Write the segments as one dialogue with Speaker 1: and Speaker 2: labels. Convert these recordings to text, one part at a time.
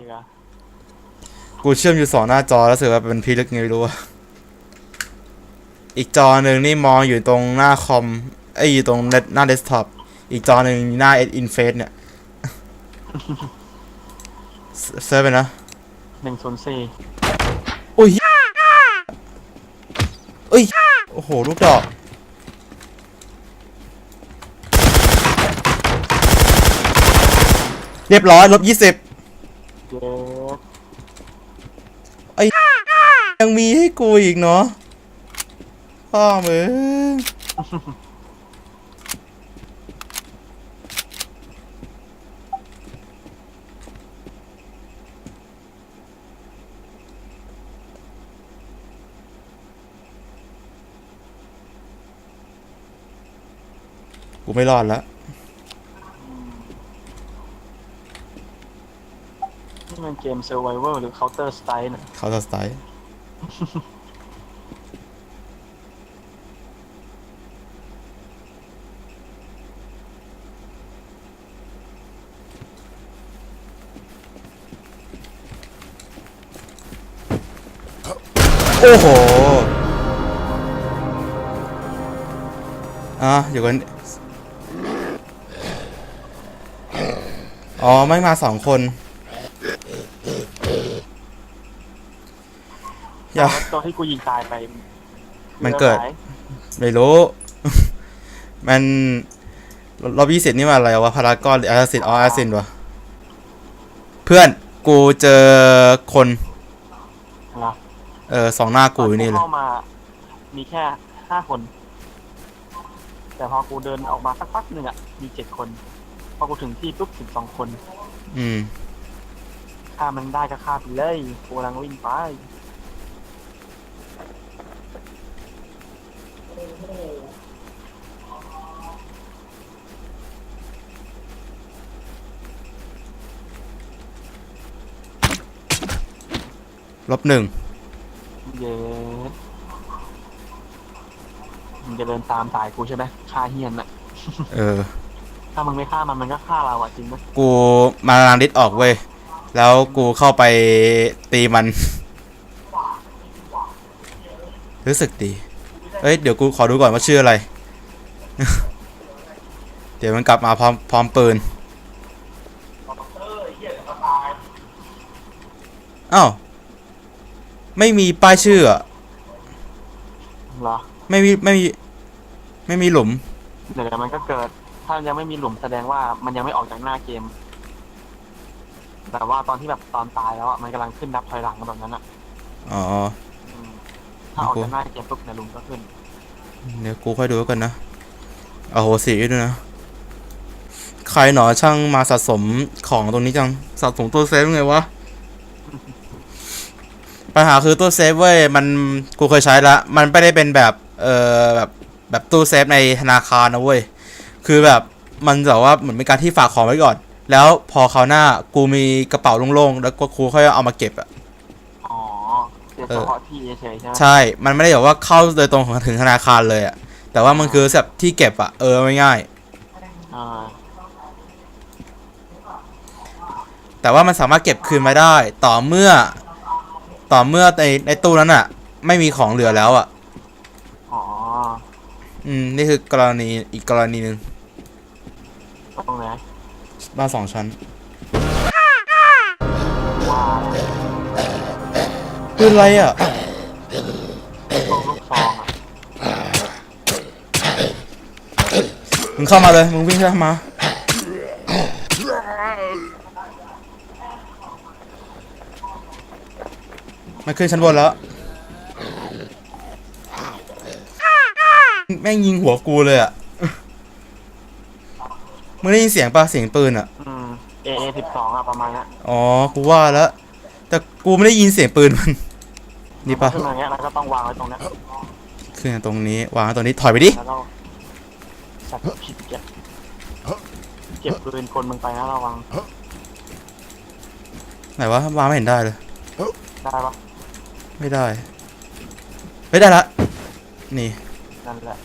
Speaker 1: ดีกว่า
Speaker 2: กูเชื่อมอยู่สองหน้าจอแล้วเสือว่าเป็นพีลึกไงไม่รู้อะอีกจอหนึ่งนี่มองอยู่ตรงหน้าคอมไอ้ยอยู่ตรงหน้าเดสก์ท็อปอีกจอหนึ่งหน้าอินเฟสเนี่ยเซเซิร์ฟไปนะ
Speaker 1: หนึ่งศูนย์สี่
Speaker 2: อุ้ยเอ้ยโอ้โหลูกดอกเรียบร้อยลบยี่สิบ
Speaker 1: เย้
Speaker 2: ยังมีให้กูอีกเนาะพ่อมึงกูไม่รอดแล้ว
Speaker 1: นี่มัน เกม Survivor หรือ Counter Strike เนี่ย
Speaker 2: เขาสไตล์โอ้โห อะเดี๋ยวกันอ๋อ ไม่มาสองคน อย่า
Speaker 1: ตัวที่กูยิงตายไป
Speaker 2: มันเกิด
Speaker 1: หลือหลาย
Speaker 2: ไม่รู้ มันล็อบบี้สิทธิ์นี่มาอะไรวะพารากอนหรืออาร์ซินอ๋ออาร์ซินวะเพื่อนกูเจอคน
Speaker 1: เหรอ
Speaker 2: เออสองหน้ากูอยู่นี่
Speaker 1: ต
Speaker 2: เลย
Speaker 1: เข้ามา มีแค่ห้าคน แต่พอกูเดินออกมาสักพักหนึ่งอะ มีเจ็ดคน พอกูถึงที่ปุ๊บสิบสองคน
Speaker 2: อืม
Speaker 1: ฆ่ามันได้ก็ฆ่าไปเลยกูกำลังวิ่งไป
Speaker 2: ลบหนึ่ง
Speaker 1: เย้มึงจะเดินตามสายกูใช่ไหมฆ่าเฮียนน่ะ
Speaker 2: เออ
Speaker 1: ถ้ามึงไม่ฆ่ามันมันก็ฆ่าเราอะจริงไหม
Speaker 2: กูมาลางดิสออกเว้ย แล้วกูเข้าไปตีมัน รู้สึกดี เอ้ยเดี๋ยวกูขอดูก่อนว่าชื่ออะไร เดี๋ยวมันกลับมาพร้อมพร้อมปืนอ้าวไม่มีป้ายชื่ออะ
Speaker 1: เหรอ
Speaker 2: ไม่มีไม่มีไม่มีหลุม
Speaker 1: เดี๋ยวมันก็เกิด ถ้ายังไม่มีหลุมแสดงว่ามันยังไม่ออกจากหน้าเกม แต่ว่าตอนที่แบบตอนตายแล้วอะมันกำลังขึ้นนับถอยหลังแบบนั้นอะ
Speaker 2: อ๋อ
Speaker 1: อืม ถ้าออกจากหน้าเกมปุ๊บเนี่ยหลุมก็ขึ้น
Speaker 2: เดี๋ยวกูค่อยดูแล้วกันนะเอาโหสีด้วยนะ ใครหนอช่างมาสะสมของตรงนี้จัง สะสมตัวเซฟไงวะ ปัญหาคือตู้เซฟเว้ย มันกูเคยใช้ละ มันไม่ได้เป็นแบบ เอ่อแบบแบบตู้เซฟในธนาคารนะเว้ย คือแบบมันแบบว่าเหมือนเป็นการที่ฝากของไว้ก่อน แล้วพอคราวหน้ากูมีกระเป๋าโล่งๆ แล้วก็ครูค่อยเอามาเก็บอะ
Speaker 1: อ๋อ เก็บเฉพาะที่เฉยๆใช่ไหม
Speaker 2: ใช่ มันไม่ได้แบบว่าเข้าโดยตรงถึงธนาคารเลยอะแต่ว่ามันคือแบบที่เก็บอะเออไม่ง่าย
Speaker 1: อ่า
Speaker 2: แต่ว่ามันสามารถเก็บคืนมาได้ ต่อเมื่อ ต่อเมื่อในในตู้นั้นอะไม่มีของเหลือแล้วอะ
Speaker 1: อ๋อ
Speaker 2: อืมนี่คือกรณีอีกกรณีหนึ่ง
Speaker 1: ตรงไหน
Speaker 2: บ้านสองชั้น
Speaker 1: ว่า
Speaker 2: ปืนอะไรอะ
Speaker 1: พวกลูกซองอะ
Speaker 2: มึงเข้ามาเลย มึงวิ่งเข้ามา มันขึ้นชั้นบนแล้ว แม่งยิงหัวกูเลยอะมึงได้ยินเสียงปะเสียงปืนอะ
Speaker 1: อืม AA สิบสองอะประมาณเนี้ย
Speaker 2: อ๋อ กูว่าแล้ว แต่กูไม่ได้ยินเสียงปืนมัน นี่ปะ
Speaker 1: ขึ้นมาอย่างเงี้ยแล้วก็ต้องวางไว้ตรงเนี้ย
Speaker 2: ขึ้นตรงนี้วางไว้ตรงนี้ถอยไปดิ
Speaker 1: แล้วก็จับผิดเก็บเก็บปืนคนมึงไปนะระวัง
Speaker 2: ไหนวะวางไม่เห็นได้เลย
Speaker 1: ได้ปะ
Speaker 2: ไม่ได้ ไม่ได้ละ นี่
Speaker 1: นั่นแหละ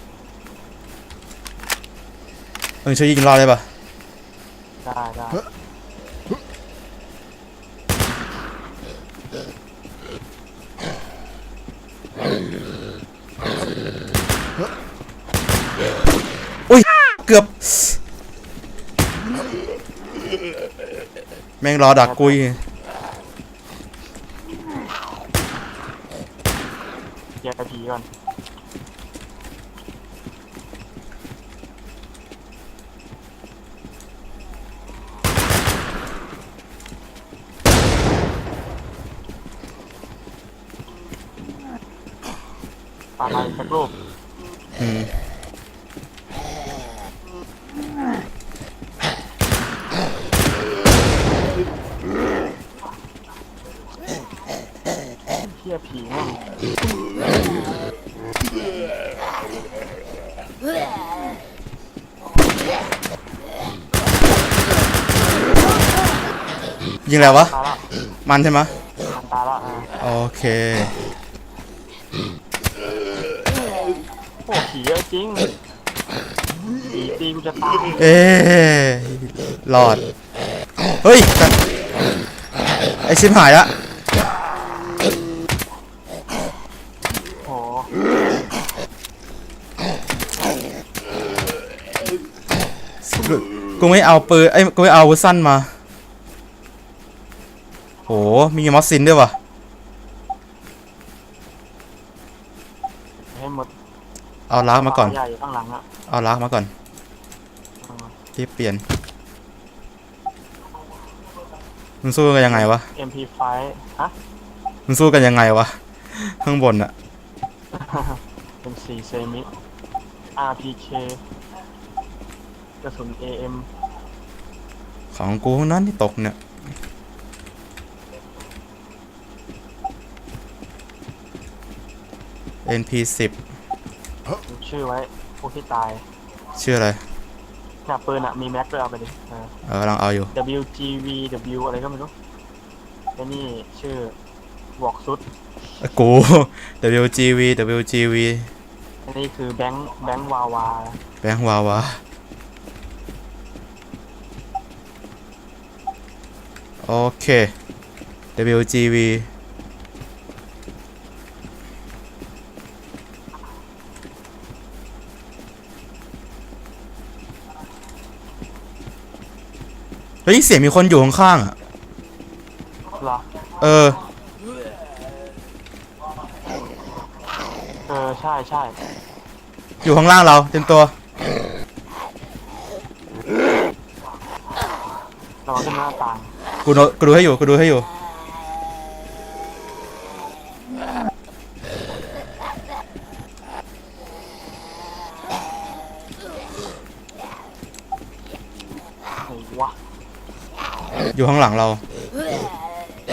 Speaker 2: มึงช่วยยิงรอดได้ปะ
Speaker 1: ได้ได้
Speaker 2: เกือบ แม่งรอดักกุย
Speaker 1: เคลียร์กระผีก่อนปาไปสักรูป
Speaker 2: อืม
Speaker 1: เที่ยผีแม่ง
Speaker 2: ยิงแล้ววะ
Speaker 1: ตายละ
Speaker 2: มันใช่ไหมะ
Speaker 1: มันตายละอ่า
Speaker 2: โอเค
Speaker 1: โอ้ผีเยอะจริงผีตีกูจะตาย
Speaker 2: เอ๊ะรอด เฮ้ยแต่ไอชิบหายละ
Speaker 1: โอ้
Speaker 2: กูกูไม่เอาปืนไอ้ยกูไม่เอาอาวุธสั้นมา โห มีมอสซินด้วยวะ
Speaker 1: ให้หมด
Speaker 2: เอาลากมาก่อน
Speaker 1: ใหญ่อยู่ข้างหลังอะ
Speaker 2: เอาลากมาก่อน
Speaker 1: อืม
Speaker 2: รีบเปลี่ยน มันสู้กันยังไงวะ
Speaker 1: MP5 ฮะ
Speaker 2: มันสู้กันยังไงวะ ข้างบนอะ
Speaker 1: เป็นสี่เซมิ RPK กระสุน AM
Speaker 2: ของกูทั้งนั้นที่ตกเนี่ย NP10
Speaker 1: ชื่อไว้พวกที่ตาย
Speaker 2: ชื่ออะไร
Speaker 1: หน้าปืนอะมีแม็กด้วยเอาไปดิเออ
Speaker 2: เออกำลังเอาอยู่
Speaker 1: WGV W อะไรก็ไม่รู้ไอ้นี่ชื่อวอกซุด
Speaker 2: กู WGV WGV
Speaker 1: อันนี้คือแบงค์แบงค์วาวา
Speaker 2: แบงค์วาวาโอเค WGV เฮ้ยเสียงมีคนอยู่ข้างๆอะ
Speaker 1: เหรอ
Speaker 2: เออ
Speaker 1: เออ ใช่ใช่
Speaker 2: อยู่ข้างล่างเราเต็มตัว
Speaker 1: เราขึ้นหน้าต่าง
Speaker 2: กูโนกูดูให้อยู่กูดูให้อยู่
Speaker 1: ไหนวะ
Speaker 2: อยู่ข้างหลังเรา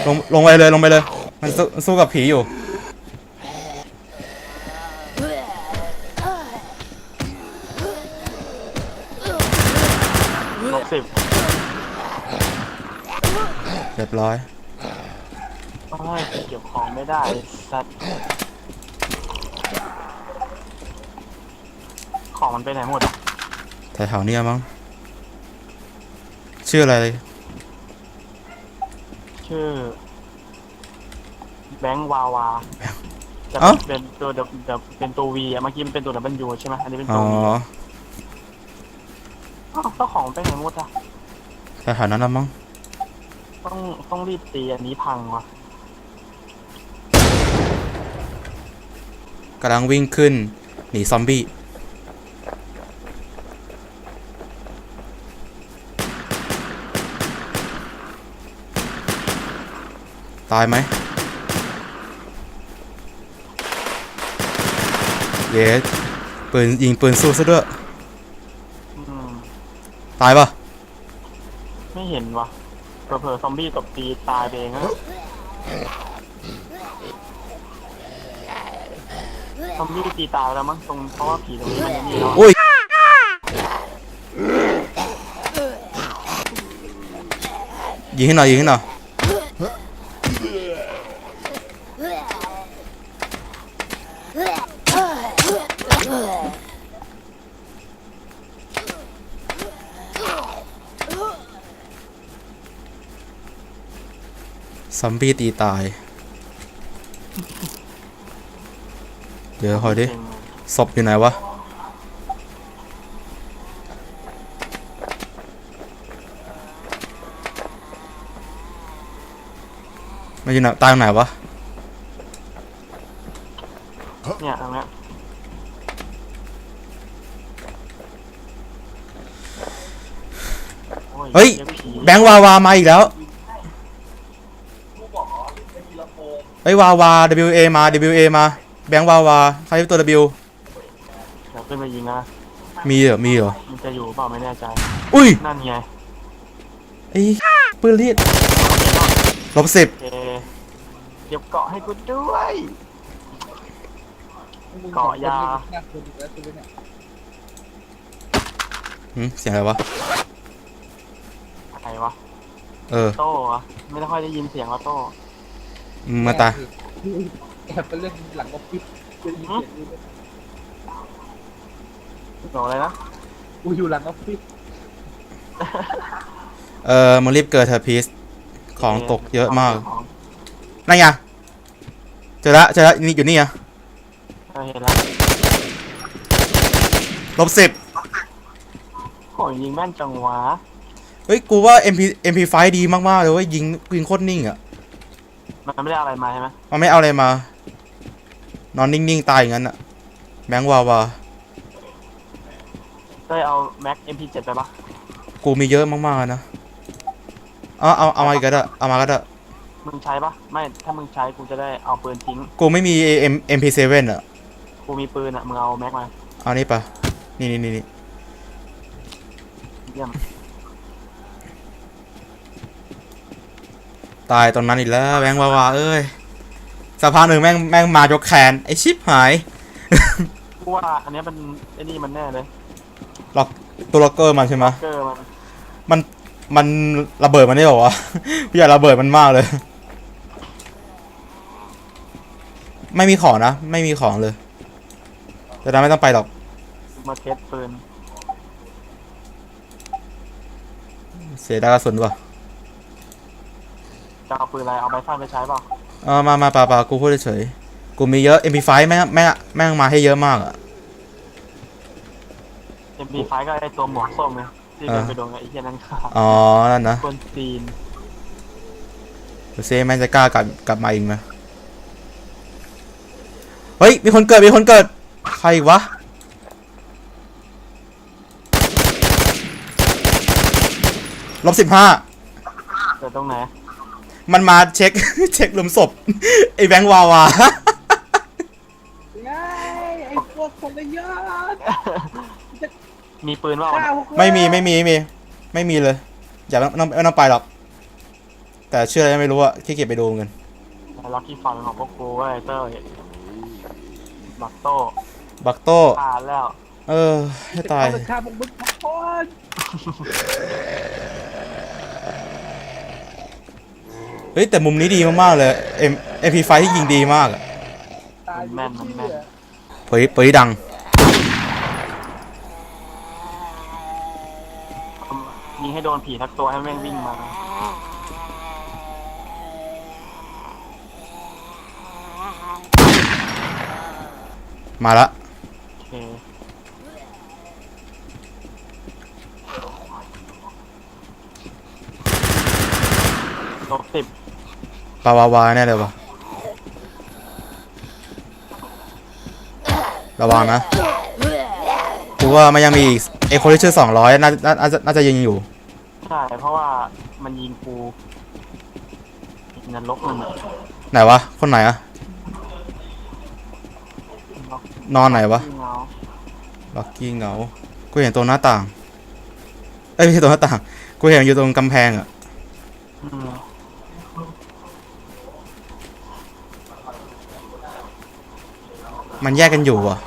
Speaker 2: ลงลงไปเลยลงไปเลย มันสู้สู้กับผีอยู่
Speaker 1: ลบสิบ
Speaker 2: เรียบร้อย
Speaker 1: โอ้ยเก็บของไม่ได้สัตว์ของมันไปไหนหมดอะ
Speaker 2: แถวๆเนี้ยมั้งชื่ออะไร
Speaker 1: ชื่อแบงค์วาวาจะ
Speaker 2: เอ้า
Speaker 1: เป็นตัวเดเดเป็นตัววีอะเมื่อกี้มันเป็นตัวดับเบิลยูใช่ไหมอันนี้เป็น
Speaker 2: อ๋
Speaker 1: ตั
Speaker 2: อ
Speaker 1: ววีอ้าวเจ้าของไปไหนหมดอะ
Speaker 2: แถวๆนั้นละมั้ง
Speaker 1: ต้องต้องรีบตีอันนี้พังว่ะ
Speaker 2: กำลังวิ่งขึ้นหนีซอมบี้ ตายไหมเย้ปืนยิงปืนสู้ซะด้วย
Speaker 1: อืม
Speaker 2: ตายปะ
Speaker 1: ไม่เห็นว่ะเผลอๆซอมบี้ตบตีตายไปเองอะซอมบี้ตีตายไปแล้วมั้งตรงเพราะว่าผีตรงนี้มันนี่เนาะ
Speaker 2: อุ้ยยิงให้หน่อยยิงให้หน่อย ซัมบี้ตีตาย เดี๋ยวคอยดิศพอยู่ไหนวะไม่อยู่ไหนตายไหนวะ
Speaker 1: เนี่ยตรงนี้
Speaker 2: เฮ้ยแบงค์วาวามาอีกแล้ว เฮ้ยวาวา WA มา WA มา แบงค์วาวาใครเป็นตัว W
Speaker 1: เดี๋ยวขึ้นไปยิงนะ
Speaker 2: มีเหรอ มีเหรอ
Speaker 1: มันจะอยู่เปล่าไม่แน่ใจ
Speaker 2: อุ้ย
Speaker 1: นั่นไง
Speaker 2: ไอ้ปืนรีดลบสิบ
Speaker 1: โอเคเก็บเกาะให้กูด้วย เกาะยา
Speaker 3: น่ากลัวดีแล้วตัวเนี่ย
Speaker 2: หืมเสียงอะไรวะ
Speaker 1: ใครวะ
Speaker 2: เออ
Speaker 1: โต้เหรอะไม่ได้ค่อยได้ยินเสียงว่าโต้
Speaker 2: มึงมาตาย
Speaker 3: แอบไปเล่นหลังออฟฟิศจะยินเสียงอยู่เลย
Speaker 1: บอกอะไรนะ
Speaker 3: กูอยู่หลังออฟฟิศ
Speaker 2: เออมึงรีบเกิดเธอะพีซของตกเยอะมาก
Speaker 1: ของ
Speaker 2: นั่นไงเจอละเจอละนี่อยู่นี่อะ
Speaker 1: เออเห็นแล้ว
Speaker 2: ลบสิบ
Speaker 1: โอ้ยยิงแม่นจังหวะ
Speaker 2: เฮ้ยกูว่า MP MP5 ดีมากๆเลยเว้ยยิงยิงโคตรนิ่งอะ
Speaker 1: มันไม่ได้เอาอะไรมาใช่ไหม
Speaker 2: มันไม่เอาอะไรมา นอนนิ่งๆ ตายอย่างนั้นอะแบงค์วาวา
Speaker 1: ได้เอาแม็ก MP7 ไปปะ
Speaker 2: กูมีเยอะมากๆนะ เอาเอาเอามาอีกก็ได้เอามาก็ได้
Speaker 1: มึงใช้ปะไม่ถ้ามึงใช้กูจะได้เอาปืนทิ้ง
Speaker 2: กูไม่มี M MP7 อะ
Speaker 1: กูมีปืนอะมึงเอาแม็กมา
Speaker 2: เอานี่ปะนี่นี่นี่นี่
Speaker 1: เยี่ยม
Speaker 2: ตายตรงนั้นอีกแล้วแบงค์วาวาเอ้ยสักพักหนึ่งแม่งแม่งมายกแคนไอชิปหาย
Speaker 1: กูว่าอันเนี้ยเป็นไอ้นี่มันแน่เลย
Speaker 2: ล็อกตัวล็อกเกอร์มันใช่ไหม
Speaker 1: เกอร์มัน
Speaker 2: มันมันระเบิดมันได้หรอวะพี่อยากระเบิดมันมากเลย ไม่มีของนะ ไม่มีของเลยแต่เราไม่ต้องไปหรอก
Speaker 1: มาเทสปืน
Speaker 2: เสียดายกระสุนว่ะ
Speaker 1: จะเอาปืนอะไร เอาไบฟันไปใช้เปล่า
Speaker 2: เออมามาป่าป่ากูพูดเฉยๆกูมีเยอะ MP5 แม่งแม่งแม่งมาให้เยอะมากอะ
Speaker 1: MP5 ก็ไอตัวหมวกส้มไงที่เดิน
Speaker 2: อ่า
Speaker 1: ไปโดนไอ้เหี้ยนั่นค่ะ
Speaker 2: อ๋อ นั่นนะ
Speaker 1: คนจีน
Speaker 2: เดี๋ยวเซแม่งจะกล้ากลับกลับมาอีกไหมเฮ้ย มีคนเกิด มีคนเกิด ใครอีกวะ ลบสิบห้า
Speaker 1: เกิดตรงไหน
Speaker 2: มันมาเช็ค เช็คหลุมศพไอ้แบงค์วาวา
Speaker 3: ไงไอ้พวกคนละยอด
Speaker 1: มีปืนเปล่า
Speaker 3: ข้าวพวก
Speaker 2: ไม่มีไม่มีไม่มี ไม่มีเลย อย่าไม่ต้องไม่ต้องไปหรอก แต่เชื่ออะไรไม่รู้อะขี้เกียจไปดูเงิน
Speaker 1: ล็อกกี้ฟันของพวกกูเว้ยเต้ยบักโต้
Speaker 2: บักโต้
Speaker 1: ผ่านแล้ว
Speaker 2: เออให้ตาย
Speaker 3: เอข้าวพวกมึงทุกคน
Speaker 2: เฮ้ยแต่มุมนี้ดีมากๆเลย M MP5 ที่ยิงดีมากอะ
Speaker 3: ตายอยู่ไม่เชื่อ
Speaker 2: เผยเผยดัง
Speaker 1: ยิงให้โดนผีทักตัวให้แม่งวิ่งมา
Speaker 2: มาละ
Speaker 1: โอเคลบสิบ
Speaker 2: ปาวาวาแน่เลยวะระวังนะกูว่ามันยังมีอีกเอโคลิชื่อสองร้อยน่าน่าน่าจะน่าจะยิงอยู่
Speaker 1: ใช่ เพราะว่ามันยิงกูอีกนันลบมันอะ
Speaker 2: ไหนวะ คนไหนอะนอนไหนวะ
Speaker 1: ยิงเอา
Speaker 2: ล็อกกี้เหงา กูเห็นตรงหน้าต่าง เอ้ยไม่ใช่ตรงหน้าต่าง กูเห็นอยู่ตรงกำแพงอะ
Speaker 1: อืม
Speaker 2: มันแยกกันอยู่อะ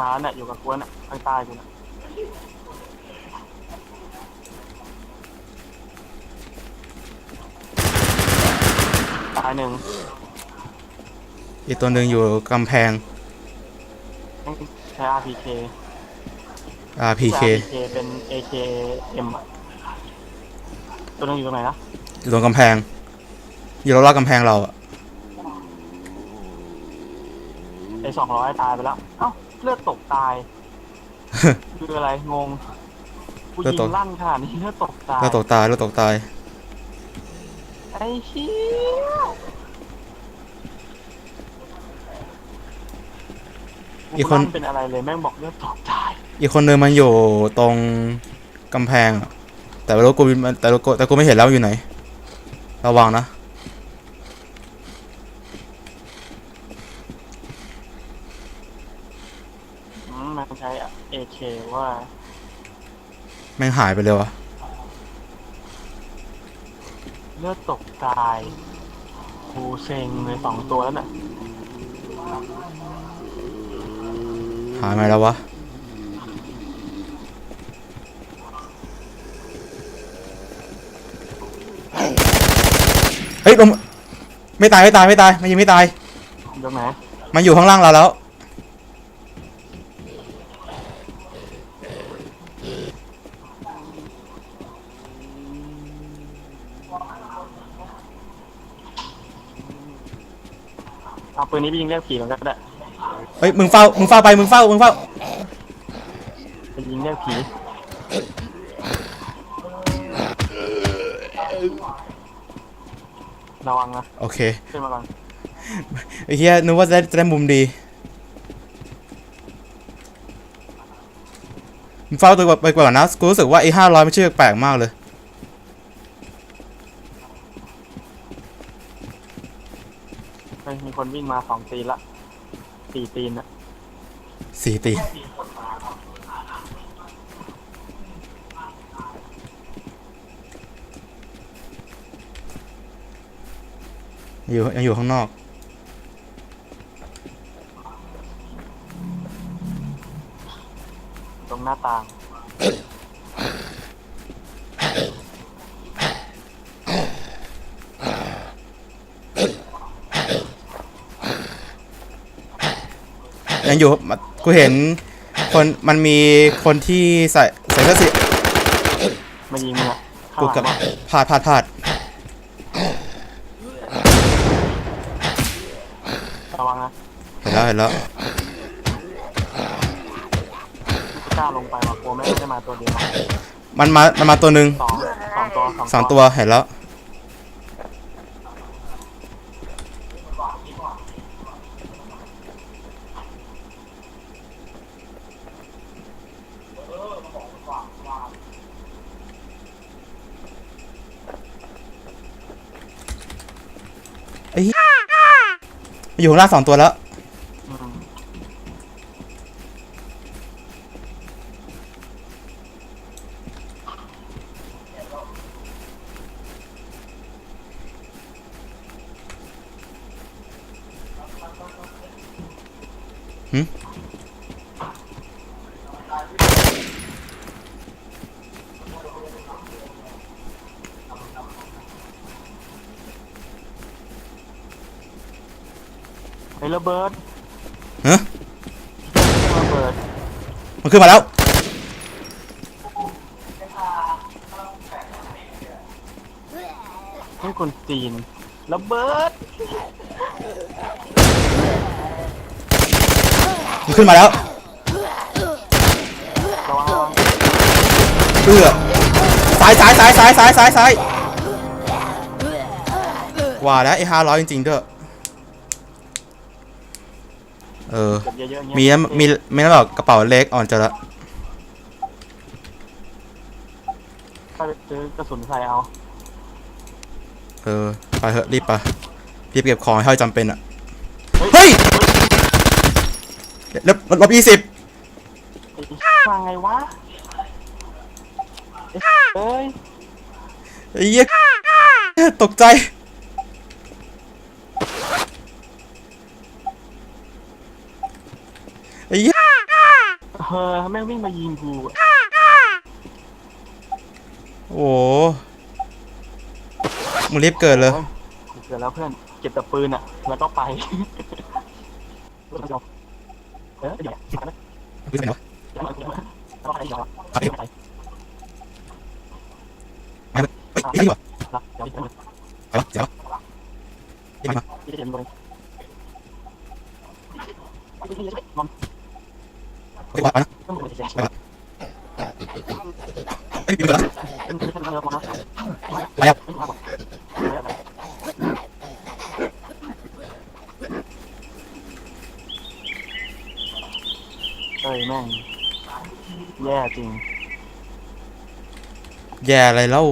Speaker 1: มาแล้วเนี่ยอยู่กับกูเนี่ยข้างใต้กูเนี่ยตายหนึ่ง
Speaker 2: อีกตัวหนึ่งอยู่กำแพง
Speaker 1: ใช้ RPK
Speaker 2: RPK
Speaker 1: ใช้ RPK เป็น AKM อะตัวนึงอยู่ตรงไหนนะ
Speaker 2: อยู่ตรงกำแพง อยู่รอบๆกำแพงเราอะ
Speaker 1: ไอ สองร้อยตายไปแล้ว เอ้าเลือดตกตาย คืออะไรงงกู
Speaker 2: เลือด
Speaker 1: ยิ
Speaker 2: ตก
Speaker 1: งลั่นขนาดนี้เลือดตกตาย
Speaker 2: เราตกตายเราตกตาย
Speaker 1: ไอ้อ้เหี้ย
Speaker 2: อีกคน
Speaker 1: เป็นอะไรเลยแม่งบอกเลือดตกใจ
Speaker 2: อีกคนนึงมันอยู่ตรงกำแพงอะแต่ไม่รู้กูแต่กูแต่กูไม่เห็นแล้วอยู่ไหน ระวังนะ
Speaker 1: อืมมันใช้เอเค ว่า
Speaker 2: แม่งหายไปเลยวะ
Speaker 1: เลือดตกตายกูเซ็งเลยสองตัวแล้วน่ะ
Speaker 2: หายไปแล้ววะเฮ้ยลงไม่ตายไม่ตายไม่ตายมันยังไม่ตาย
Speaker 1: ตรงไหน
Speaker 2: มันอยู่ข้างล่างเราแล้ว
Speaker 1: ปืนนี้ไปยิงเรียกผีมันก็ได้
Speaker 2: เฮ้ยมึงเฝ้ามึงเฝ้าไปมึงเฝ้ามึงเฝ้า
Speaker 1: ไปยิงเรียกผีระวังนะ
Speaker 2: โอเค
Speaker 1: ขึ้นมาก่อน
Speaker 2: ไอ้เฮียนึกว่าจะได้จะได้มุมดีมึงเฝ้าตัวไปก่อนนะกูรู้สึกว่าไอ้ห้าร้อยมันชื่อแปลกมากเลย
Speaker 1: เฮ้ย มีคนวิ่งมาสองตีนละสี่ตีนอะ
Speaker 2: สี่ตีอยู่ยังอยู่ข้างนอก
Speaker 1: ตรงหน้าต่าง
Speaker 2: ยังอยู่มากูเห็นคนมันมีคนที่ใส่ใส่เสื้อสี
Speaker 1: มายิงมึงอะข้าง
Speaker 2: กู
Speaker 1: หลั
Speaker 2: กับ
Speaker 1: งว่า
Speaker 2: พลาดพลาดพลาด
Speaker 1: ระวังนะ
Speaker 2: เห็นแล้วเห็นแล้ว
Speaker 1: ไม่กล้าลงไปว่ะกลัวไม่ได้มาตัวเดียว
Speaker 2: มันมามันมาตัวหนึ่ง
Speaker 1: สองสองตัว
Speaker 2: สองตัวเห็นแล้ว อยู่ข้างล่างสองตัวแล้ว
Speaker 1: อืม
Speaker 2: หึ
Speaker 1: ไอ้ระเบิด
Speaker 2: ฮะ
Speaker 1: ระเบิด
Speaker 2: มัน ขึ้นมาแล้ว
Speaker 1: ให้คนจีนระเบิด
Speaker 2: มันขึ้นมาแล้ว
Speaker 1: ระวังระวัง
Speaker 2: เอื้อซ้ายซ้ายซ้ายซ้ายซ้ายซ้ายซ้ายว่าแล้วไอ้ห้าร้อยจริงๆด้วย เออ
Speaker 1: เก็บเยอะๆอย่างเงี้ย
Speaker 2: มีน้ำมีมีน้ำบอกกระเป๋าเล็กอ่อนเจอแล้ว
Speaker 1: ถ้าไปซื้อกระสุนใส่เอา
Speaker 2: เออไปเถอะรีบไปรีบเก็บของให้เท่าจำเป็นอะ
Speaker 1: เฮ้ย
Speaker 2: เฮ้ยลบลบยี่สิบ
Speaker 1: ไอ้มาไงวะเอ้ย
Speaker 2: ไอ้เหี้ยตกใจ ไอ้เหี้ย
Speaker 1: เฮ้ยแม่งวิ่งมายิงกู
Speaker 2: โอ้โหมึงรีบเกิดเลย
Speaker 1: เกิดแล้วเพื่อนเก็บแต่ปืนอะ แล้วก็ไปเออเดี๋ยวไปนะ
Speaker 2: กูจะไปไหนวะ
Speaker 1: เดี๋ยวมาเดี๋ยวมาแล้วก็ไปเดี๋ยว
Speaker 2: ครับ
Speaker 1: เดี๋ยวไป
Speaker 2: เฮ้ยไอ้ดีกว่า
Speaker 1: รับเดี๋ยวไป
Speaker 2: ไปวะเดี๋ยวรีบมา
Speaker 1: ที่จะเห็นเลยมอม
Speaker 2: โอเคว่าไปนะ
Speaker 1: ต้องดูสิ
Speaker 2: เอ้ยรีบเกิดแล้ว
Speaker 1: เป็นเป็นเรื่องมอมนะ
Speaker 2: ไปครับ
Speaker 1: ไม่มาบอก แม่ง แย่จริง
Speaker 2: แย่อะไรเล่า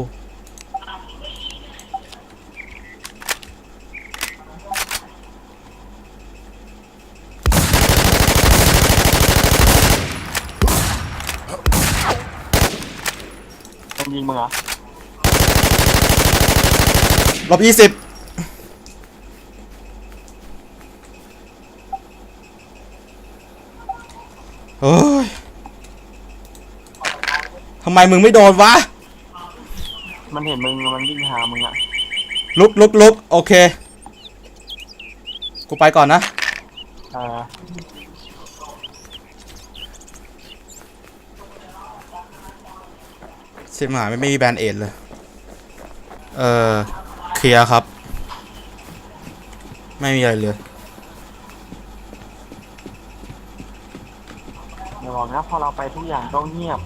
Speaker 1: มันยิงมึงเหรอ
Speaker 2: ลบยี่สิบโอ้ยทำไมมึงไม่โดนวะ
Speaker 1: มันเห็นมึงมันวิ่งหามึงอะ
Speaker 2: ลุกลุกลุกโอเค กูไปก่อนนะ
Speaker 1: เออ
Speaker 2: ชิบหายไม่มีแบนเอดเลย เออเคลียร์ครับ ไม่มีอะไรเลย
Speaker 1: อย่าบอกนะพอเราไปทุกอย่างก็เงียบ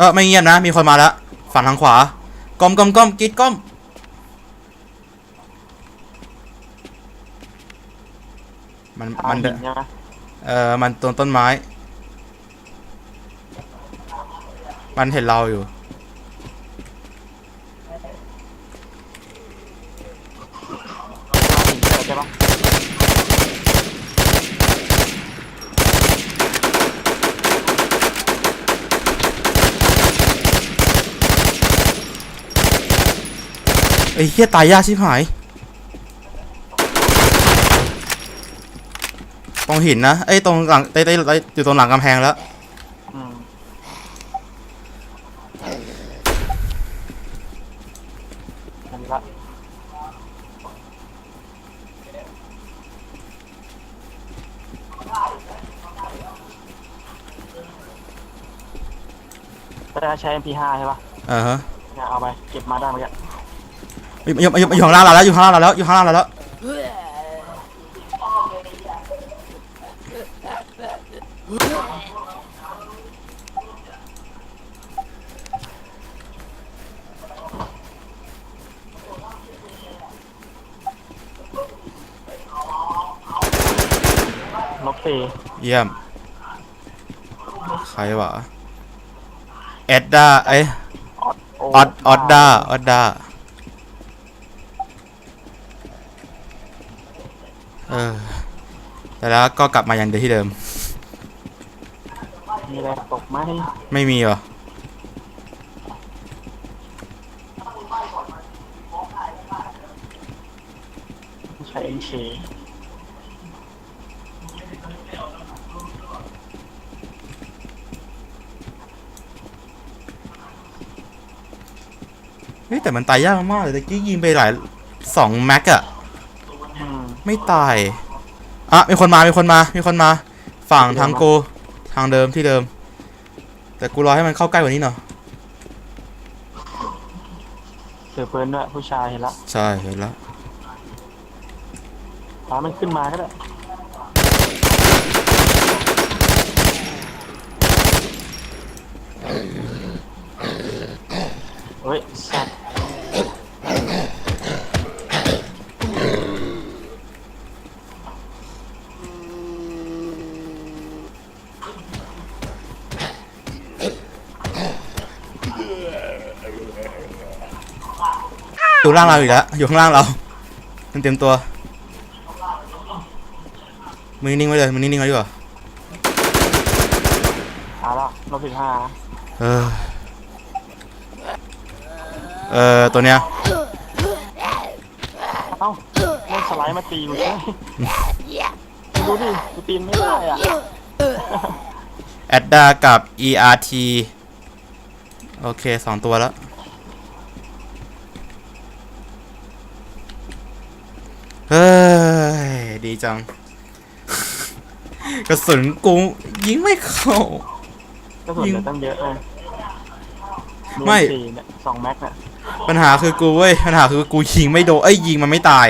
Speaker 2: เออไม่เงียบนะ มีคนมาแล้วฝั่งทางขวาก้มก้มก้มกรีดก้มมัน
Speaker 1: ตา
Speaker 2: มัน
Speaker 1: หิ
Speaker 2: เดิน
Speaker 1: นใช่ไหม
Speaker 2: เออมันต้นต้นไม้ มันเห็นเราอยู่
Speaker 1: ตาหินเกิดใช่ปะ
Speaker 2: ไอ้เหี้ยตายยากชิบหาย ตรงหินนะไอ้ยตรงหลังไอ้ไอ้ไอ้อยู่ตรงหลังกำแพงแล้ว
Speaker 1: อืมเห็นละได้ใช้ MP5 ใช่ปะ
Speaker 2: อ่าฮะ
Speaker 1: เนี่ยเอาไป เก็บมาได้เมื่อกี้
Speaker 2: อยู่อยู่อยู่อยู่ข้างล่างเราแล้วอยู่ข้างล่างเราแล้วอยู่ข้างล่างเราแล้ว
Speaker 1: ลบสี่
Speaker 2: เยี่ยม ใครวะเอ็ดด้าเอ้ย
Speaker 1: ออดโอ
Speaker 2: อดออดด้าออดด้า ออแต่แล้วก็กลับมาอย่างเดิมที่เดิม
Speaker 1: มีอะไรตกไหม
Speaker 2: ไม่มีเหรอ
Speaker 1: ใช้ NK
Speaker 2: เฮ้ยแต่มันตายยากมากเลยตะกี้ยิงไปหลายสองแม็กอะ
Speaker 1: อืม
Speaker 2: ไม่ตาย อะ มีคนมา มีคนมา มีคนมา ฝั่งทางกูทางเดิมที่เดิม แต่กูรอให้มันเข้าใกล้กว่านี้หน่อย
Speaker 1: ถือปืนด้วยผู้ชายเห็นละ
Speaker 2: ใช่เห็นแล้ว
Speaker 1: พามันขึ้นมาก็ได้เฮ้ยสัตว์
Speaker 2: อยู่ล่างเราอีกแล้วอยู่ข้างล่างเรามันเตรียมตัวมึงนิ่งๆไว้เลยมึงนิ่งๆไว้ดีกว่า
Speaker 1: เอาละลบสิบห้า
Speaker 2: เออเออตัวเนี้ย
Speaker 1: เอ้าเล่นสไลด์มาตีกูใช่ดูดิกูตีนไม่ได้อะ
Speaker 2: แอดดากับ ERT โอเคสองตัวแล้ว เฮ้ย ดีจัง กระสุนกูยิงไม่เข้า
Speaker 1: ก็ส่วนเหลือตั้งเยอะเลย
Speaker 2: ไม่
Speaker 1: สี่เนี่ยสองแม็กเนี่ย
Speaker 2: ปัญหาคือกูเว้ยปัญหาคือกูยิงไม่โดนเอ้ยยิงมันไม่ตาย